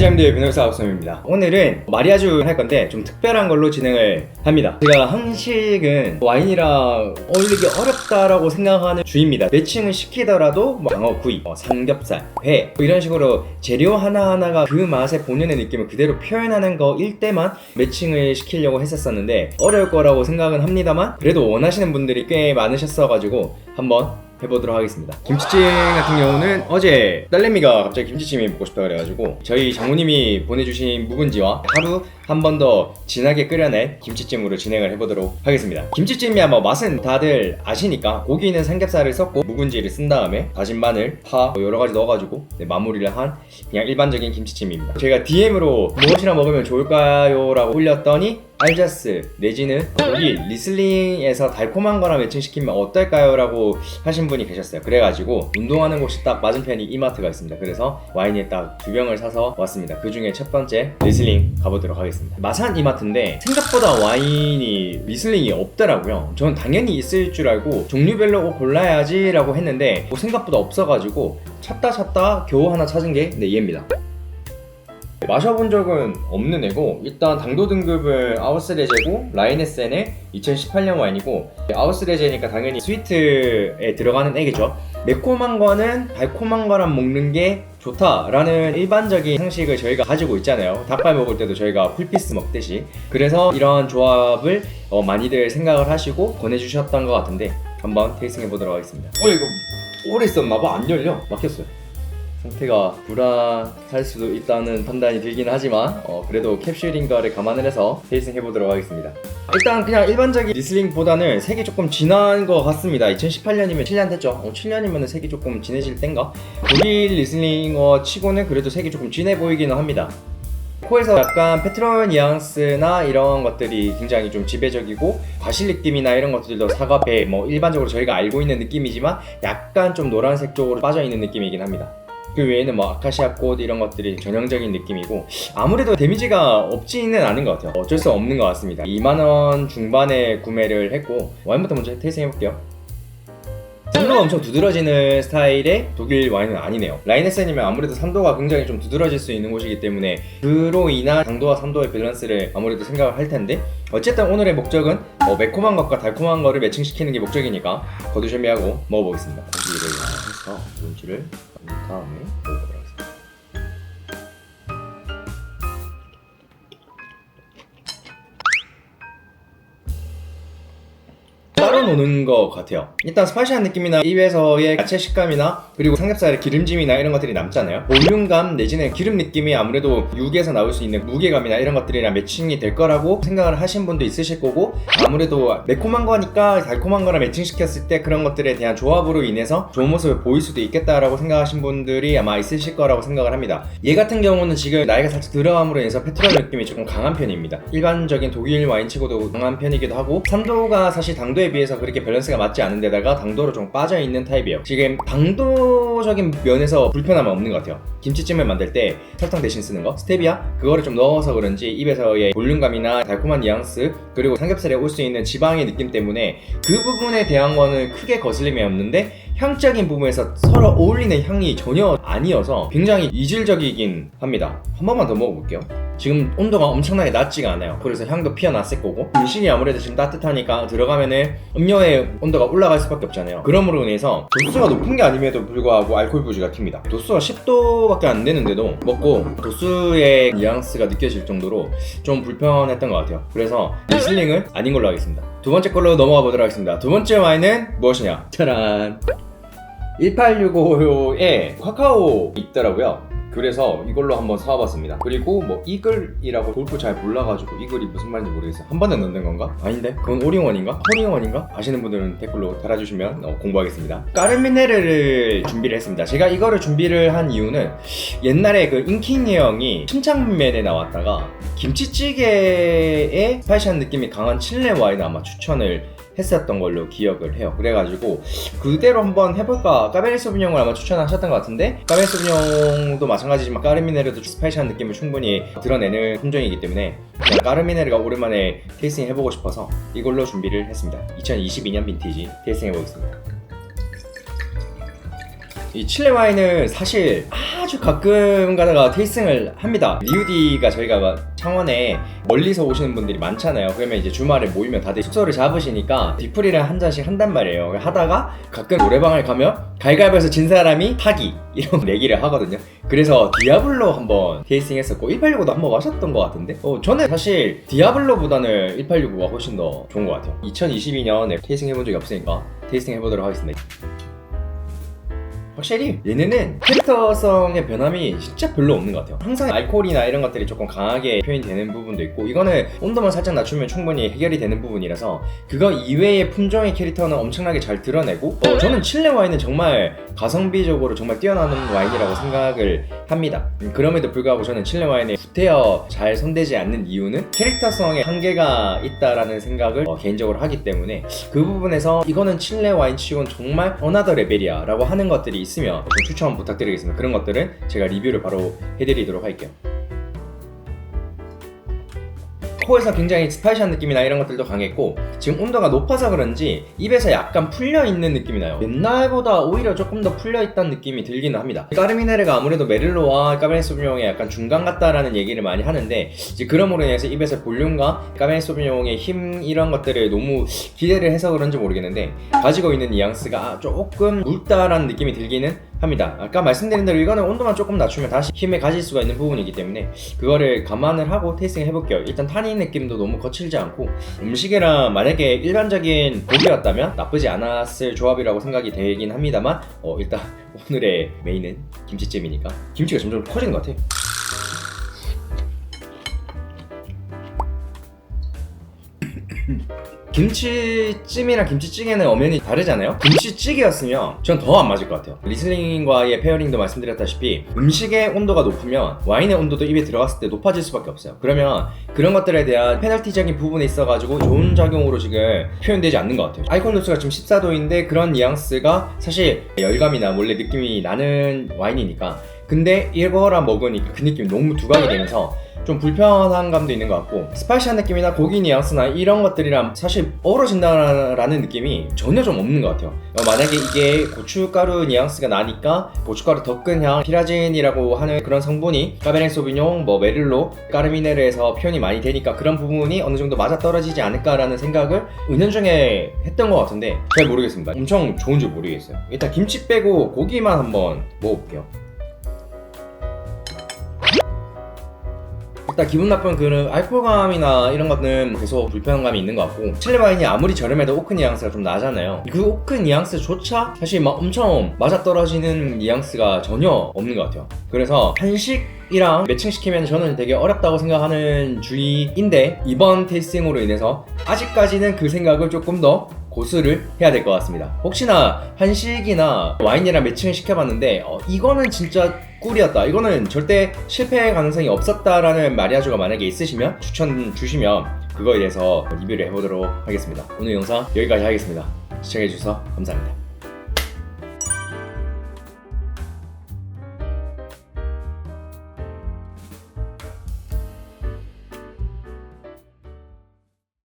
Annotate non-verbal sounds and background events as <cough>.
자임드의 변호사 아우썸입니다. 오늘은 마리아주 할 건데 좀 특별한 걸로 진행을 합니다. 제가 한식은 와인이랑 어울리기 어렵다라고 생각하는 주입니다. 매칭을 시키더라도 뭐 장어구이, 뭐 삼겹살, 회 뭐 이런 식으로 재료 하나하나가 그 맛의 본연의 느낌을 그대로 표현하는 거일 때만 매칭을 시키려고 했었었는데 어려울 거라고 생각은 합니다만 그래도 원하시는 분들이 꽤 많으셨어가지고 한번 해보도록 하겠습니다. 김치찜 같은 경우는 어제 딸내미가 갑자기 김치찜이 먹고 싶다 그래가지고 저희 장모님이 보내주신 묵은지와 하루 한 번 더 진하게 끓여낸 김치찜으로 진행을 해보도록 하겠습니다. 김치찜이야 뭐 맛은 다들 아시니까 고기는 삼겹살을 섞고 묵은지를 쓴 다음에 다진 마늘, 파, 뭐 여러 가지 넣어가지고 네, 마무리를 한 그냥 일반적인 김치찜입니다. 제가 DM으로 무엇이랑 먹으면 좋을까요? 라고 올렸더니 알자스 내지는 거기 <laughs> 리슬링에서 달콤한 거랑 매칭시키면 어떨까요? 라고 하신 분이 계셨어요. 그래가지고 운동하는 곳이 딱 맞은편이 이마트가 있습니다. 그래서 와인에 딱 두 병을 사서 왔습니다. 그 중에 첫 번째 리슬링 가보도록 하겠습니다. 마산 이마트인데 생각보다 와인이 리슬링이 없더라고요. 저는 당연히 있을 줄 알고 종류별로 골라야지 라고 했는데 뭐 생각보다 없어가지고 찾다 찾다 겨우 하나 찾은 게 네, 얘입니다 마셔본 적은 없는 애고 일단 당도 등급은 아우스레제고 라인에센의 2018년 와인이고 아우스레제니까 당연히 스위트에 들어가는 애겠죠. 매콤한 거는 달콤한 거랑 먹는 게 좋다라는 일반적인 상식을 저희가 가지고 있잖아요. 닭발 먹을 때도 저희가 풀피스 먹듯이. 그래서 이런 조합을 어, 많이들 생각을 하시고 권해주셨던 것 같은데 한번 테이스팅 해보도록 하겠습니다. 어 이거 오래 있었나봐. 안 열려. 막혔어요 상태가 불안할 수도 있다는 판단이 들긴 하지만 어, 그래도 캡슐인 거를 감안을 해서 테이스팅 해보도록 하겠습니다. 일단 그냥 일반적인 리슬링보다는 색이 조금 진한 것 같습니다. 2018년이면 7년 됐죠? 어, 7년이면 색이 조금 진해질 땐가? 독일 리슬링어 치고는 그래도 색이 조금 진해 보이기는 합니다. 코에서 약간 페트롤 뉘앙스나 이런 것들이 굉장히 좀 지배적이고 과실 느낌이나 이런 것들도 사과 배 뭐 일반적으로 저희가 알고 있는 느낌이지만 약간 좀 노란색 쪽으로 빠져 있는 느낌이긴 합니다 그 외에는 뭐 아카시아 꽃 이런 것들이 전형적인 느낌이고 아무래도 데미지가 없지는 않은 것 같아요. 어쩔 수 없는 것 같습니다. 2만원 중반에 구매를 했고 와인부터 먼저 테이스팅 해볼게요. 산도가 엄청 두드러지는 스타일의 독일 와인은 아니네요. 라인에센이면 아무래도 산도가 굉장히 좀 두드러질 수 있는 곳이기 때문에 그로 인한 당도와 산도의 밸런스를 아무래도 생각을 할 텐데 어쨌든 오늘의 목적은 뭐 매콤한 것과 달콤한 거를 매칭시키는 게 목적이니까 거두 준비하고 먹어보겠습니다 해서 눈치를 다음에 노는 것 같아요. 일단 스파이시한 느낌이나 입에서의 야채 식감이나 그리고 삼겹살의 기름짐이나 이런 것들이 남잖아요. 볼륨감 내지는 기름 느낌이 아무래도 육에서 나올 수 있는 무게감이나 이런 것들이랑 매칭이 될 거라고 생각을 하신 분도 있으실 거고 아무래도 매콤한 거니까 달콤한 거랑 매칭시켰을 때 그런 것들에 대한 조합으로 인해서 좋은 모습을 보일 수도 있겠다라고 생각하신 분들이 아마 있으실 거라고 생각을 합니다. 얘 같은 경우는 지금 나이가 살짝 들어감으로 인해서 페트롤 느낌이 조금 강한 편입니다. 일반적인 독일 와인치고도 강한 편이기도 하고 산도가 사실 당도에 비해서 그렇게 밸런스가 맞지 않은 데다가 당도로 좀 빠져있는 타입이에요. 지금 당도적인 면에서 불편함은 없는 것 같아요. 김치찜을 만들 때 설탕 대신 쓰는 거 스테비아? 그거를 좀 넣어서 그런지 입에서의 볼륨감이나 달콤한 뉘앙스 그리고 삼겹살에 올 수 있는 지방의 느낌 때문에 그 부분에 대한 거는 크게 거슬림이 없는데 향적인 부분에서 서로 어울리는 향이 전혀 아니어서 굉장히 이질적이긴 합니다 한 번만 더 먹어볼게요 지금 온도가 엄청나게 낮지가 않아요. 그래서 향도 피어났을 거고 음식이 아무래도 지금 따뜻하니까 들어가면은 음료의 온도가 올라갈 수밖에 없잖아요. 그러므로 인해서 도수가 높은 게 아님에도 불구하고 알코올 부지가 튑니다. 도수가 10도밖에 안 되는데도 먹고 도수의 뉘앙스가 느껴질 정도로 좀 불편했던 것 같아요. 그래서 리슬링은 아닌 걸로 하겠습니다. 두 번째 걸로 넘어가 보도록 하겠습니다. 두 번째 와인은 무엇이냐? 짜란! 1865에 카카오 있더라고요. 그래서 이걸로 한번 사와봤습니다. 그리고 뭐 이글이라고 골프 잘 몰라가지고 이글이 무슨 말인지 모르겠어요. 한 번에 넣는 건가? 아닌데? 그건 오링원인가? 호링원인가? 아시는 분들은 댓글로 달아주시면 어, 공부하겠습니다. 까르미네르를 준비를 했습니다. 제가 이거를 준비를 한 이유는 옛날에 그 인킹이 형이 침착맨에 나왔다가 김치찌개에 스파이시한 느낌이 강한 칠레 와인 아마 추천을 했었던 걸로 기억을 해요. 그래가지고 그대로 한번 해볼까 까베르 소비뇽을 아마 추천하셨던 것 같은데 까베르 소비뇽도 마찬가지지만 까르미네르도 스파이시한 느낌을 충분히 드러내는 품종이기 때문에 그냥 까르미네르가 오랜만에 테이스팅 해보고 싶어서 이걸로 준비를 했습니다. 2022년 빈티지 테이스팅 해보겠습니다. 이 칠레 와인은 사실 아주 가끔 가다가 테이스팅을 합니다. 리우디가 저희가 막 창원에 멀리서 오시는 분들이 많잖아요. 그러면 이제 주말에 모이면 다들 숙소를 잡으시니까 디프리를 한 잔씩 한단 말이에요. 하다가 가끔 노래방을 가면 갈갈보에서 진 사람이 파기 이런 <laughs> 내기를 하거든요. 그래서 디아블로 한번 테이스팅 했었고 186도 한번 마셨던 것 같은데 어, 저는 사실 디아블로보다는 186가 훨씬 더 좋은 것 같아요. 2022년에 테이스팅 해본 적이 없으니까 테이스팅 해보도록 하겠습니다. 확실히 얘네는 캐릭터성의 변함이 진짜 별로 없는 것 같아요. 항상 알코올이나 이런 것들이 조금 강하게 표현되는 부분도 있고 이거는 온도만 살짝 낮추면 충분히 해결이 되는 부분이라서 그거 이외의 품종의 캐릭터는 엄청나게 잘 드러내고 어, 저는 칠레 와인은 정말 가성비적으로 정말 뛰어나는 와인이라고 생각을 합니다. 음, 그럼에도 불구하고 저는 칠레 와인에 후테어 잘 손대지 않는 이유는 캐릭터성에 한계가 있다라는 생각을 어, 개인적으로 하기 때문에 그 부분에서 이거는 칠레 와인 치곤 정말 어나더 레벨이야 라고 하는 것들이 있으면 좀 추천 부탁드리겠습니다. 그런 것들은 제가 리뷰를 바로 해드리도록 할게요. 코에서 굉장히 스파이시한 느낌이나 이런 것들도 강했고 지금 온도가 높아서 그런지 입에서 약간 풀려 있는 느낌이 나요. 옛날보다 오히려 조금 더 풀려 있다는 느낌이 들기는 합니다. 까르미네르가 아무래도 메릴로와 까베네 소비뇽의 약간 중간 같다라는 얘기를 많이 하는데 이제 그럼으로 인해서 입에서 볼륨과 까베네 소비뇽의 힘 이런 것들을 너무 기대를 해서 그런지 모르겠는데 가지고 있는 뉘앙스가 조금 묽다라는 느낌이 들기는 합니다. 아까 말씀드린 대로 이거는 온도만 조금 낮추면 다시 힘을 가질 수가 있는 부분이기 때문에 그거를 감안을 하고 테이스팅 해볼게요. 일단 타닌 느낌도 너무 거칠지 않고 음식이랑 만약에 일반적인 고기였다면 나쁘지 않았을 조합이라고 생각이 되긴 합니다만 어, 일단 <laughs> 오늘의 메인은 김치찜이니까 김치가 점점 커지는 것 같아. 김치찜이랑 김치찌개는 엄연히 다르잖아요? 김치찌개였으면 전 더 안 맞을 것 같아요. 리슬링과의 페어링도 말씀드렸다시피 음식의 온도가 높으면 와인의 온도도 입에 들어갔을 때 높아질 수밖에 없어요. 그러면 그런 것들에 대한 페널티적인 부분에 있어가지고 좋은 작용으로 지금 표현되지 않는 것 같아요. 아이콘 도수가 지금 14도인데 그런 뉘앙스가 사실 열감이나 원래 느낌이 나는 와인이니까 근데 이거랑 먹으니까 그 느낌이 너무 두각이 되면서 좀 불편한 감도 있는 것 같고 스파이시한 느낌이나 고기 뉘앙스나 이런 것들이랑 사실 어우러진다라는 느낌이 전혀 좀 없는 것 같아요. 어, 만약에 이게 고춧가루 뉘앙스가 나니까 고춧가루 덕근 향 피라진이라고 하는 그런 성분이 까베네 소비뇽, 뭐 메릴로, 까르미네르에서 표현이 많이 되니까 그런 부분이 어느 정도 맞아떨어지지 않을까라는 생각을 은연중에 했던 것 같은데 잘 모르겠습니다. 엄청 좋은 줄 모르겠어요. 일단 김치 빼고 고기만 한번 먹어볼게요 일단 기분 나쁜 그런 알코올감이나 이런 것들은 계속 불편감이 있는 것 같고 칠레 와인이 아무리 저렴해도 오크 뉘앙스가 좀 나잖아요 그 오크 뉘앙스조차 사실 막 엄청 맞아떨어지는 뉘앙스가 전혀 없는 것 같아요 그래서 한식 이랑 매칭시키면 저는 되게 어렵다고 생각하는 주의인데 이번 테이스팅으로 인해서 아직까지는 그 생각을 조금 더 고수를 해야 될 것 같습니다. 혹시나 한식이나 와인이랑 매칭을 시켜봤는데 어, 이거는 진짜 꿀이었다. 이거는 절대 실패 가능성이 없었다라는 마리아주가 만약에 있으시면 추천 주시면 그거에 대해서 리뷰를 해보도록 하겠습니다. 오늘 영상 여기까지 하겠습니다. 시청해주셔서 감사합니다.